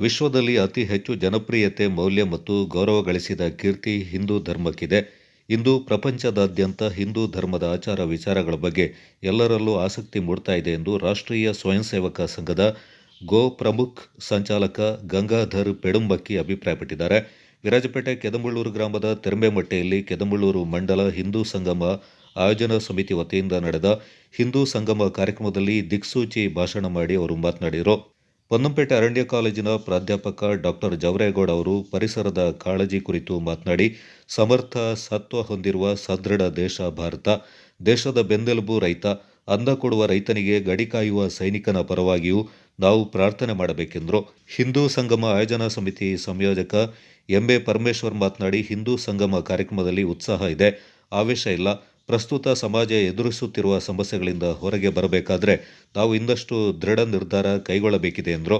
ವಿಶ್ವದಲ್ಲಿ ಅತಿ ಹೆಚ್ಚು ಜನಪ್ರಿಯತೆ, ಮೌಲ್ಯ ಮತ್ತು ಗೌರವ ಗಳಿಸಿದ ಕೀರ್ತಿ ಹಿಂದೂ ಧರ್ಮಕ್ಕಿದೆ. ಇಂದು ಪ್ರಪಂಚದಾದ್ಯಂತ ಹಿಂದೂ ಧರ್ಮದ ಆಚಾರ ವಿಚಾರಗಳ ಬಗ್ಗೆ ಎಲ್ಲರಲ್ಲೂ ಆಸಕ್ತಿ ಮೂಡ್ತಾ ಇದೆ ಎಂದು ರಾಷ್ಟ್ರೀಯ ಸ್ವಯಂ ಸೇವಕ ಸಂಘದ ಗೋ ಪ್ರಮುಖ್ ಸಂಚಾಲಕ ಗಂಗಾಧರ್ ಪೆಡುಂಬಕ್ಕಿ ಅಭಿಪ್ರಾಯಪಟ್ಟಿದ್ದಾರೆ. ವಿರಾಜಪೇಟೆ ಕೆದಂಬಳ್ಳೂರು ಗ್ರಾಮದ ತೆರಂಬೆಮಟ್ಟೆಯಲ್ಲಿ ಕೆದಮುಳ್ಳೂರು ಮಂಡಲ ಹಿಂದೂ ಸಂಗಮ ಆಯೋಜನಾ ಸಮಿತಿ ವತಿಯಿಂದ ನಡೆದ ಹಿಂದೂ ಸಂಗಮ ಕಾರ್ಯಕ್ರಮದಲ್ಲಿ ದಿಕ್ಸೂಚಿ ಭಾಷಣ ಮಾಡಿ ಅವರು ಮಾತನಾಡಿದರು. ಪೊನ್ನಂಪೇಟೆ ಅರಣ್ಯ ಕಾಲೇಜಿನ ಪ್ರಾಧ್ಯಾಪಕ ಡಾಕ್ಟರ್ ಜವರೇಗೌಡ ಅವರು ಪರಿಸರದ ಕಾಳಜಿ ಕುರಿತು ಮಾತನಾಡಿ, ಸಮರ್ಥ ಸತ್ವ ಹೊಂದಿರುವ ಸದೃಢ ದೇಶ ಭಾರತ, ದೇಶದ ಬೆನ್ನೆಲುಬು ರೈತ ಅಂದ ಕೊಡುವ ರೈತನಿಗೆ ಗಡಿ ಕಾಯುವ ಸೈನಿಕನ ಪರವಾಗಿಯೂ ನಾವು ಪ್ರಾರ್ಥನೆ ಮಾಡಬೇಕೆಂದರು. ಹಿಂದೂ ಸಂಗಮ ಆಯೋಜನಾ ಸಮಿತಿ ಸಂಯೋಜಕ ಎಂಬೆ ಪರಮೇಶ್ವರ್ ಮಾತನಾಡಿ, ಹಿಂದೂ ಸಂಗಮ ಕಾರ್ಯಕ್ರಮದಲ್ಲಿ ಉತ್ಸಾಹ ಇದೆ, ಆವೇಶ ಇಲ್ಲ ಪ್ರಸ್ತುತ ಸಮಾಜ ಎದುರಿಸುತ್ತಿರುವ ಸಮಸ್ಯೆಗಳಿಂದ ಹೊರಗೆ ಬರಬೇಕಾದ್ರೆ ತಾವು ಇನ್ನಷ್ಟು ದೃಢ ನಿರ್ಧಾರ ಕೈಗೊಳ್ಳಬೇಕಿದೆ ಎಂದರು.